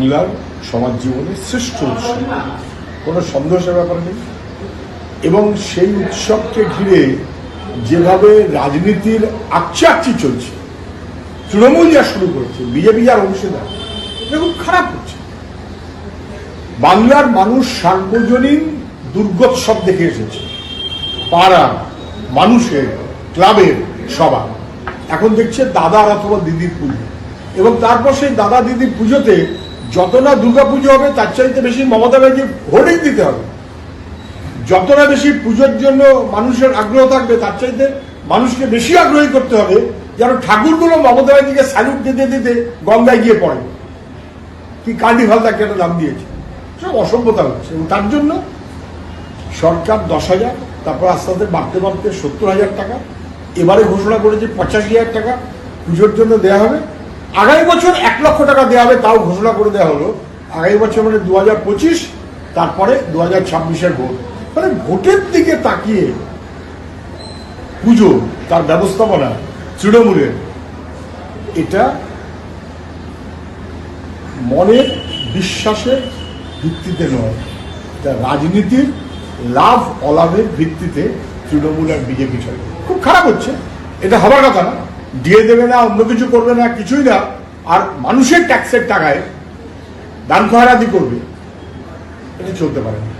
বাংলার সমাজ জীবনের শ্রেষ্ঠ উৎসব। কোনো সন্দেহের ব্যাপার নেই। এবং সেই উৎসবকে ঘিরে যেভাবে রাজনীতির আকচি আকচি চলছে, তৃণমূল যা শুরু করেছে, বিজেপি যার অংশীদার, এটা খুব খারাপ হচ্ছে। বাংলার মানুষ সার্বজনীন দুর্গোৎসব দেখে এসেছে। পাড়া মানুষের, ক্লাবের সবার। এখন দেখছে দাদার অথবা দিদির পুজো। এবং তারপর সেই দাদা দিদির পুজোতে যত না দুর্গা পুজো হবে, তার চাইতে বেশি মমতা ব্যানার্জি হোর্ডিং দিতে হবে। যত না বেশি পুজোর জন্য মানুষের আগ্রহ থাকবে, তার চাইতে মানুষকে বেশি আগ্রহী করতে হবে, যেন ঠাকুরগুলো মমতা ব্যানার্জিকে স্যালুট দিতে দিতে গঙ্গায় গিয়ে পড়ে। কি কার্নিভাল তাকে একটা নাম দিয়েছে। সব অসভ্যতা হচ্ছে। এবং তার জন্য সরকার দশ হাজার, তারপর আস্তে আস্তে বাড়তে বাড়তে সত্তর হাজার টাকা, এবারে ঘোষণা করেছে পঁচাশি হাজার টাকা পুজোর জন্য দেওয়া হবে। আগামী বছর এক লক্ষ টাকা দেওয়া হবে, তাও ঘোষণা করে দেওয়া হলো। আগামী বছর মানে দু হাজার পঁচিশ, তারপরে দু হাজার ছাব্বিশের ভোট। মানে ভোটের দিকে তাকিয়ে পুজো, তার ব্যবস্থাপনা তৃণমূলের এটা মনের বিশ্বাসের ভিত্তিতে নয়। এটা রাজনীতির লাভ অলাভের ভিত্তিতে তৃণমূল আর বিজেপি চলে। খুব খারাপ হচ্ছে। এটা হবার কথা না। দিয়ে দেবে না, অন্য কিছু করবে না, কিছুই না। আর মানুষের ট্যাক্সের টাকায় দান খয়রাতি করবে। এটা চলতে পারে না।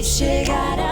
Chegará.